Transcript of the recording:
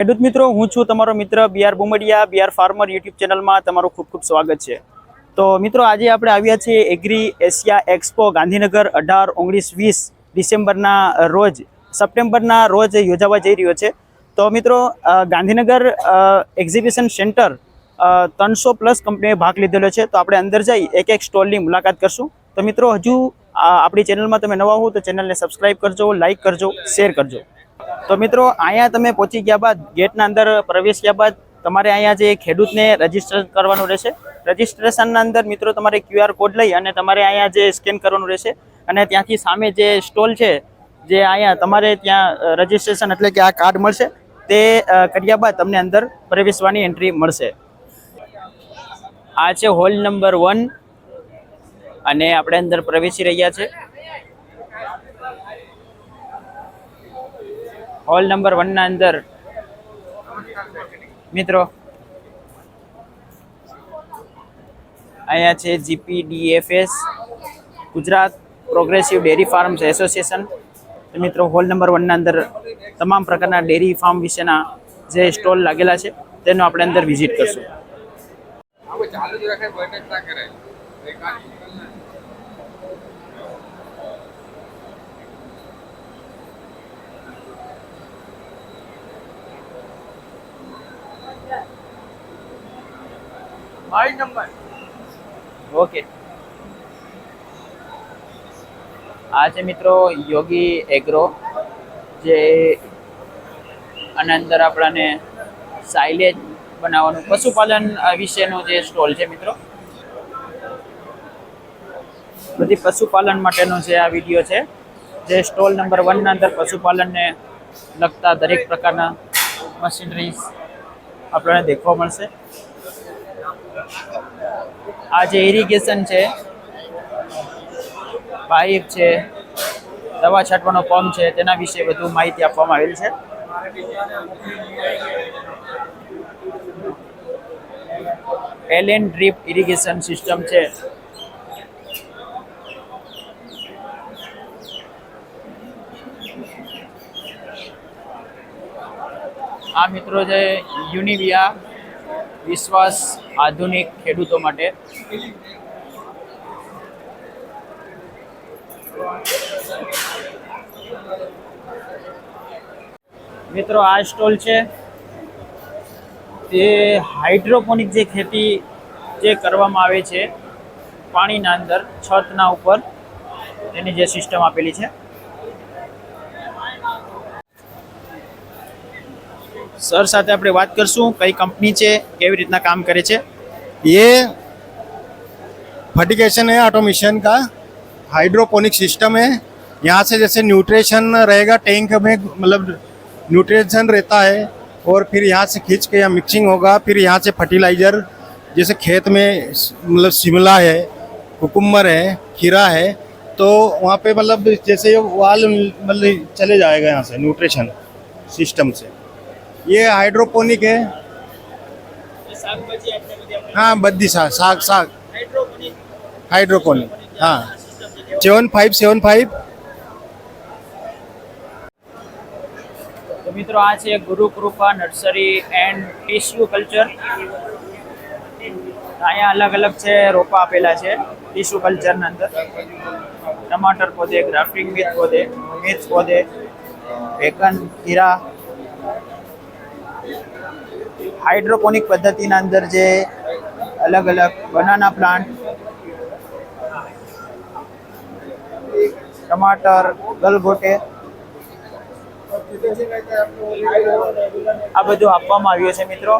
ખેડૂત મિત્રો, હું છું તમારો મિત્ર BR Bumdiya BR farmer YouTube ચેનલમાં તમારું ખૂબ ખૂબ સ્વાગત છે. તો મિત્રો, આજે આપણે આવ્યા છીએ એગ્રી એશિયા એક્સપો ગાંધીનગર અઢાર ઓગણીસ વીસ ડિસેમ્બરના રોજ, સપ્ટેમ્બરના રોજ યોજાવા જઈ રહ્યો છે. તો મિત્રો ગાંધીનગર એક્ઝિબિશન સેન્ટર ત્રણસો પ્લસ કંપનીએ ભાગ લીધેલો છે. તો આપણે અંદર જઈ એક એક સ્ટોલની મુલાકાત કરશું. તો મિત્રો, હજુ આપણી ચેનલમાં તમે નવા હો તો ચેનલને સબસ્ક્રાઇબ કરજો, લાઇક કરજો, શેર કરજો. તો મિત્રો, અહીંયા તમે પહોંચી ગયા બાદ, ગેટના અંદર પ્રવેશ ગયા બાદ, તમારે અહીંયા જે ખેડૂતને રજિસ્ટર કરવાનું રહેશે. રજીસ્ટ્રેશનના અંદર મિત્રો, તમારે ક્યુઆર કોડ લઈ અને તમારે અહીંયા જે સ્કેન કરવાનું રહેશે. અને ત્યાંથી સામે જે સ્ટોલ છે, જે અહીંયા તમારે ત્યાં રજીસ્ટ્રેશન એટલે કે આ કાર્ડ મળશે. તે કર્યા બાદ તમને અંદર પ્રવેશવાની એન્ટ્રી મળશે. આ છે હોલ નંબર વન. અને આપણે અંદર પ્રવેશી રહ્યા છે. હોલ નંબર વનના અંદર. મિત્રો, અહીંયા છે GPDFS Gujarat progressive dairy farms association મિત્રો, હોલ નંબર વનના અંદર તમામ પ્રકારના ડેરી ફાર્મ વિશેના જે સ્ટોલ લાગેલા છે, તેનો આપણે અંદર વિઝિટ કરશું. ભાઈ નંબર ઓકે આ મિત્રો યોગી એગ્રો, જે આના અંદર આપણાને સાયલેજ બનાવવાનું, પશુપાલન વિશેનો જે સ્ટોલ છે મિત્રો. બધી પશુપાલન માટેનો જે આ વીડિયો છે, જે સ્ટોલ નંબર વનના અંદર પશુપાલનને લગતા દરેક પ્રકારના મશીનરીઝ આપણને દેખવા મળશે. આ જે ઇરિગેશન છે, પાઇપ છે, દવા છાંટવાનો પંપ છે, તેના વિશે વધુ માહિતી આપવામાં આવેલ છે. એલેન ડ્રીપ ઇરિગેશન સિસ્ટમ છે. આ મિત્રો છે યુનિવિયા વિશ્વાસ આધુનિક ખેડૂતો માટે. મિત્રો, આ સ્ટોલ છે તે હાઇડ્રોપોનિક જે ખેતી જે કરવામાં આવે છે, પાણીના અંદર, છતના ઉપર, એની જે સિસ્ટમ આપેલી છે. સર સાથે આપણે વાત કરશું કઈ કંપની છે કેવી રીતના કામ કરે છે ये फर्टिगेशन है ऑटोमेशन का हाइड्रोपोनिक सिस्टम है यहाँ से जैसे न्यूट्रिशन रहेगा टैंक में मतलब न्यूट्रिशन रहता है और फिर यहाँ से खींच के यहाँ मिक्सिंग होगा फिर यहाँ से फर्टिलाइजर जैसे खेत में स- मतलब शिमला है कुकुम्बर है खीरा है तो वहाँ पे मतलब जैसे ये वाल मतलब चले जाएगा यहाँ से न्यूट्रिशन सिस्टम से ये हाइड्रोपोनिक है हाँ बद्दी साग साग साग हाइड्रोपोनिक हाँ सेवन फाइव सेवन फाइव તો મિત્રો આ છે Guru Krupa nursery and tissue culture અહીંયા અલગ અલગ છે રોપા આપેલા છે ટીસ્યુ કલ્ચરના અંદર ટમાટર પોદે ગ્રાફ્ટિંગ મિર્ચ પોદે મિર્ચ પોદે વેગન ખીરા હાઇડ્રોપોનિક પદ્ધતિના અંદર જે અલગ અલગ બનાના પ્લાન્ટ, ટમાટર, ગલગોટે, આ બધું આપવામાં આવ્યું છે મિત્રો.